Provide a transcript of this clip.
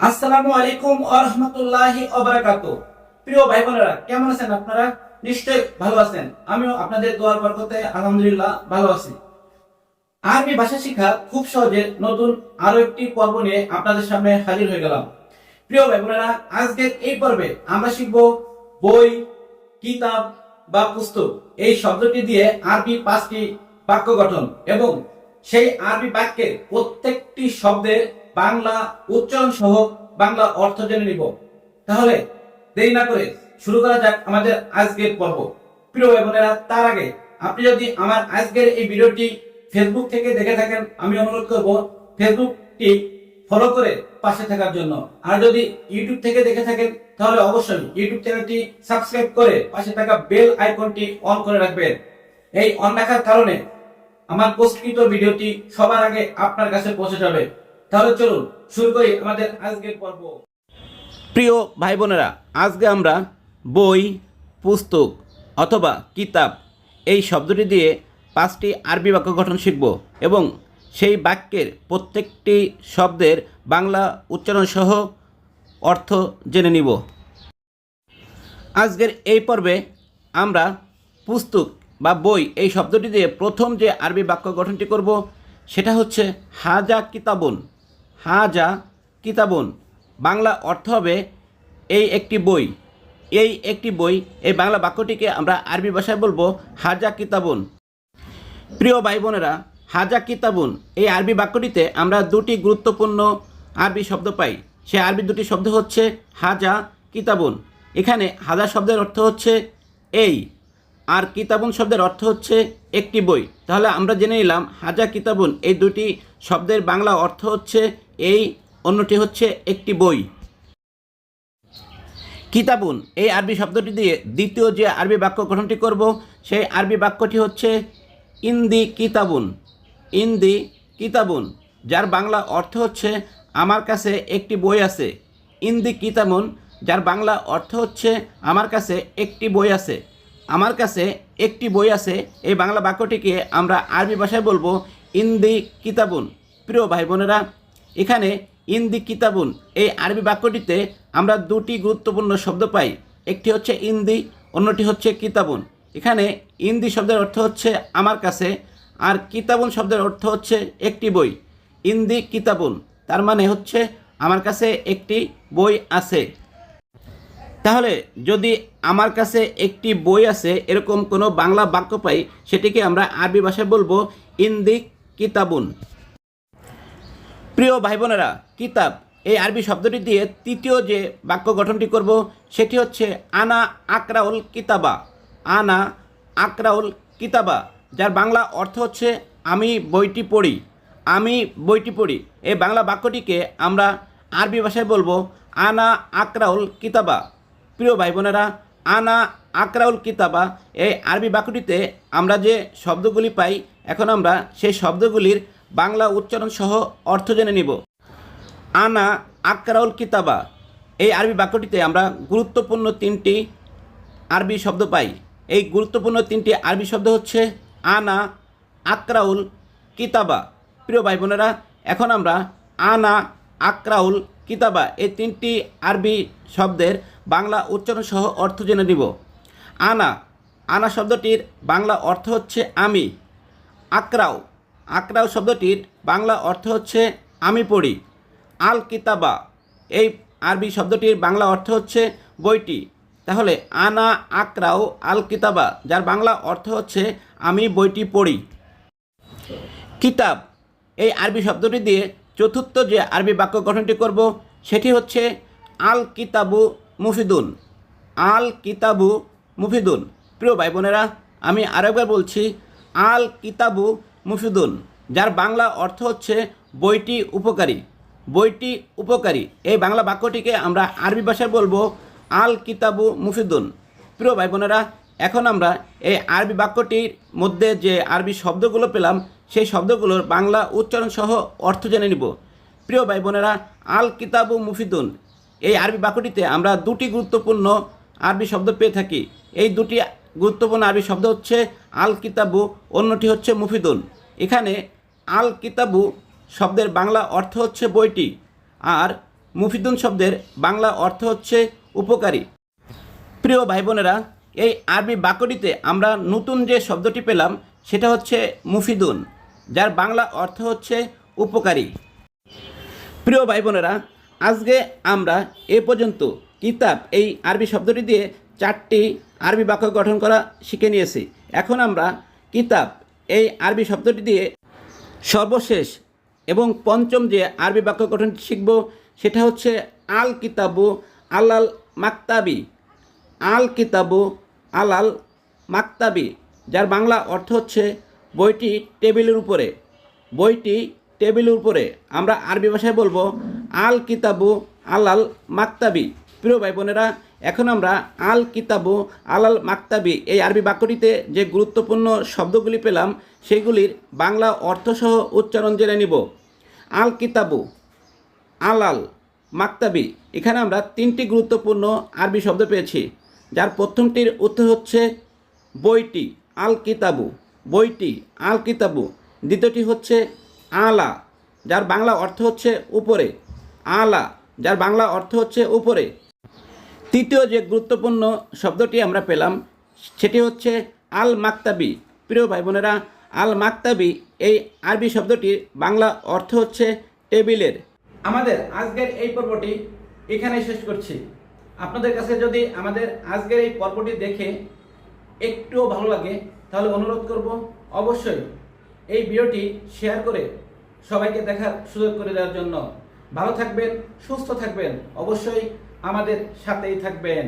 আসসালামু আলাইকুম আরহামতুল্লাহি প্রিয় ভাই বোনেরা কেমন আছেন আপনারা? ভালো আছেন। আমিও আপনাদের দোয়ার বরকতে আলহামদুলিল্লাহ ভালো আছি। আরবি ভাষা শিক্ষা খুব সহজে নতুন আরও একটি পর্ব নিয়ে আপনাদের সামনে হাজির হয়ে গেলাম। প্রিয় ভাই বোনেরা আজকের এই পর্বে আমরা শিখব বই, কিতাব বা পুস্তক। এই শব্দটি দিয়ে আরবি পাঁচটি বাক্য গঠন এবং সেই আরবি বাক্যের প্রত্যেকটি শব্দের বাংলা উচ্চারণ সহ বাংলা অর্থ জেনে নিব। তাহলে দেরি না করে শুরু করা যাক আমাদের আজকের পর্ব। প্রিয় ভাই বোনেরা, তার আগে আপনি যদি আমার আজকের এই ভিডিওটি ফেসবুক থেকে দেখে থাকেন, আমি অনুরোধ করব ফেসবুকটি ফলো করে পাশে থাকার জন্য। আর যদি ইউটিউব থেকে দেখে থাকেন, তাহলে অবশ্যই ইউটিউব চ্যানেলটি সাবস্ক্রাইব করে পাশে থাকা বেল আইকনটি অন করে রাখবেন। এই অন রাখার কারণে আমার পোস্টকৃত ভিডিওটি সবার আগে আপনার কাছে পৌঁছে যাবে। তাহলে চলুন, শুরু করি আমাদের আজকের পর্ব। প্রিয় ভাই বোনেরা আজকে আমরা বই, পুস্তক অথবা কিতাব এই শব্দটি দিয়ে পাঁচটি আরবি বাক্য গঠন শিখব এবং সেই বাক্যের প্রত্যেকটি শব্দের বাংলা উচ্চারণ সহ অর্থ জেনে নিব। আজকের এই পর্বে আমরা পুস্তক বা বই এই শব্দটি দিয়ে প্রথম যে আরবি বাক্য গঠনটি করব, সেটা হচ্ছে হাজা কিতাবুন। হাজা কিতাবুন। বাংলা অর্থ হবে এই একটি বই। এই একটি বই, এই বাংলা বাক্যটিকে আমরা আরবি ভাষায় বলব হাজা কিতাবুন। প্রিয় ভাই বোনেরা হাজা কিতাবুন, এই আরবি বাক্যটিতে আমরা দুটি গুরুত্বপূর্ণ আরবি শব্দ পাই। সে আরবি দুটি শব্দ হচ্ছে হাজা কিতাবুন। এখানে হাজা শব্দের অর্থ হচ্ছে এই। আর কিতাবুন শব্দের অর্থ হচ্ছে একটি বই। তাহলে আমরা জেনে নিলাম, হাজা কিতাবুন, এই দুটি শব্দের বাংলা অর্থ হচ্ছে, এই অন্যটি হচ্ছে একটি বই। কিতাবুন, এই আরবি শব্দটি দিয়ে দ্বিতীয় যে আরবি বাক্য গঠনটি করব, সেই আরবি বাক্যটি হচ্ছে, ইন্দি কিতাবুন। ইন্দি কিতাবুন, যার বাংলা অর্থ হচ্ছে, আমার কাছে একটি বই আছে। ইন্দি কিতাবুন, যার বাংলা অর্থ হচ্ছে, আমার কাছে একটি বই আছে। আমার কাছে একটি বই আছে, এই বাংলা বাক্যটিকে আমরা আরবি ভাষায় বলব ইন্দি কিতাবুন। প্রিয় ভাই বোনেরা এখানে ইন্দি কিতাবুন, এই আরবি বাক্যটিতে আমরা দুটি গুরুত্বপূর্ণ শব্দ পাই। একটি হচ্ছে ইন্দি, অন্যটি হচ্ছে কিতাবুন। এখানে ইন্দি শব্দের অর্থ হচ্ছে আমার কাছে, আর কিতাবুন শব্দের অর্থ হচ্ছে একটি বই। ইন্দি কিতাবুন, তার মানে হচ্ছে আমার কাছে একটি বই আছে। তাহলে যদি আমার কাছে একটি বই আছে, এরকম কোনো বাংলা বাক্য পাই, সেটিকে আমরা আরবি ভাষায় বলব ইন্দি কিতাবুন। প্রিয় ভাই বোনেরা কিতাব, এই আরবি শব্দটি দিয়ে তৃতীয় যে বাক্য গঠনটি করব, সেটি হচ্ছে আনা আকরাউল কিতাবা। আনা আকরাউল কিতাবা, যার বাংলা অর্থ হচ্ছে, আমি বইটি পড়ি। আমি বইটি পড়ি। এই বাংলা বাক্যটিকে আমরা আরবি ভাষায় বলব আনা আকরাউল কিতাবা। প্রিয় ভাই বোনেরা আনা আকরাউল কিতাবা, এই আরবি বাক্যটিতে আমরা যে শব্দগুলি পাই, এখন আমরা সেই শব্দগুলির বাংলা উচ্চারণ সহ অর্থ জেনে নিব। আনা আকরাউল কিতাবা, এই আরবি বাক্যটিতে আমরা গুরুত্বপূর্ণ তিনটি আরবি শব্দ পাই। এই গুরুত্বপূর্ণ তিনটি আরবি শব্দ হচ্ছে আনা আকরাউল কিতাবা। প্রিয় ভাই বোনেরা এখন আমরা আনা আকরাউল কিতাবা, এই তিনটি আরবি শব্দের বাংলা উচ্চারণ সহ অর্থ জেনে নিব আনা আনা শব্দটির বাংলা অর্থ হচ্ছে আমি। আকরাও আকরাও শব্দটির বাংলা অর্থ হচ্ছে আমি পড়ি। আল কিতাবা, এই আরবি শব্দটির বাংলা অর্থ হচ্ছে বইটি। তাহলে আনা, আকরাও, আল কিতাবা, যার বাংলা অর্থ হচ্ছে আমি বইটি পড়ি। কিতাব, এই আরবি শব্দটি দিয়ে চতুর্থ যে আরবি বাক্য গঠনটি করব, সেটি হচ্ছে আল কিতাবু মুফিদুন। আল কিতাবু মুফিদুন। প্রিয় ভাই বোনেরা আমি আরেকবার বলছি আল কিতাবু মুফিদুন, যার বাংলা অর্থ হচ্ছে বইটি উপকারী। বইটি উপকারী। এই বাংলা বাক্যটিকে আমরা আরবি ভাষায় বলব আল কিতাবু মুফিদুন। প্রিয় ভাই বোনেরা এখন আমরা এই আরবি বাক্যটির মধ্যে যে আরবি শব্দগুলো পেলাম, সেই শব্দগুলোর বাংলা উচ্চারণ সহ অর্থ জেনে নিব। প্রিয় ভাই বোনেরা আল কিতাবু মুফিদুন এই আরবি বাক্যটিতে আমরা দুটি গুরুত্বপূর্ণ আরবি শব্দ পেয়ে থাকি। এই দুটি গুরুত্বপূর্ণ আরবি শব্দ হচ্ছে আল কিতাবু অন্যটি হচ্ছে মুফিদুন। এখানে আল কিতাবু শব্দের বাংলা অর্থ হচ্ছে বইটি আর মুফিদুন শব্দের বাংলা অর্থ হচ্ছে উপকারী। প্রিয় ভাই বোনেরা এই আরবি বাক্যটিতে আমরা নতুন যে শব্দটি পেলাম, সেটা হচ্ছে মুফিদুন, যার বাংলা অর্থ হচ্ছে উপকারী। প্রিয় ভাই বোনেরা আজকে আমরা এ পর্যন্ত কিতাব, এই আরবি শব্দটি দিয়ে চারটি আরবি বাক্য গঠন করা শিখে নিয়েছি। এখন আমরা কিতাব, এই আরবি শব্দটি দিয়ে সর্বশেষ এবং পঞ্চম যে আরবি বাক্য গঠনটি শিখব, সেটা হচ্ছে আল কিতাবু আলাল মাক্তাবি। আল কিতাবু আলাল মাক্তাবি, যার বাংলা অর্থ হচ্ছে বইটি টেবিলের উপরে। বইটি টেবিলের উপরে। আমরা আরবি ভাষায় বলব আল কিতাবু আলাল মাক্তাবি। প্রিয় ভাই বোনেরা এখন আমরা আল কিতাবু আলাল মাক্তাবি এই আরবি বাক্যটিতে যে গুরুত্বপূর্ণ শব্দগুলি পেলাম, সেগুলির বাংলা অর্থসহ উচ্চারণ জেনে নিব। আল কিতাবু আলাল মাক্তাবি। এখানে আমরা তিনটি গুরুত্বপূর্ণ আরবি শব্দ পেয়েছি। যার প্রথমটির উত্তর হচ্ছে বইটি আল কিতাবু বইটি আল কিতাবু দ্বিতীয়টি হচ্ছে আলা, যার বাংলা অর্থ হচ্ছে উপরে। আলা, যার বাংলা অর্থ হচ্ছে উপরে। তৃতীয় যে গুরুত্বপূর্ণ শব্দটি আমরা পেলাম, সেটি হচ্ছে আল মাক্তাবি প্রিয় ভাই বোনেরা আল মাক্তাবি এই আরবি শব্দটির বাংলা অর্থ হচ্ছে টেবিলের। আমাদের আজকের এই পর্বটি এখানেই শেষ করছি। আপনাদের কাছে যদি আমাদের আজকের এই পর্বটি দেখে একটুও ভালো লাগে, তাহলে অনুরোধ করব অবশ্যই এই ভিডিওটি শেয়ার করে সবাইকে দেখার সুযোগ করে দেওয়ার জন্য। ভালো থাকবেন সুস্থ থাকবেন অবশ্যই আমাদের সাথেই থাকবেন।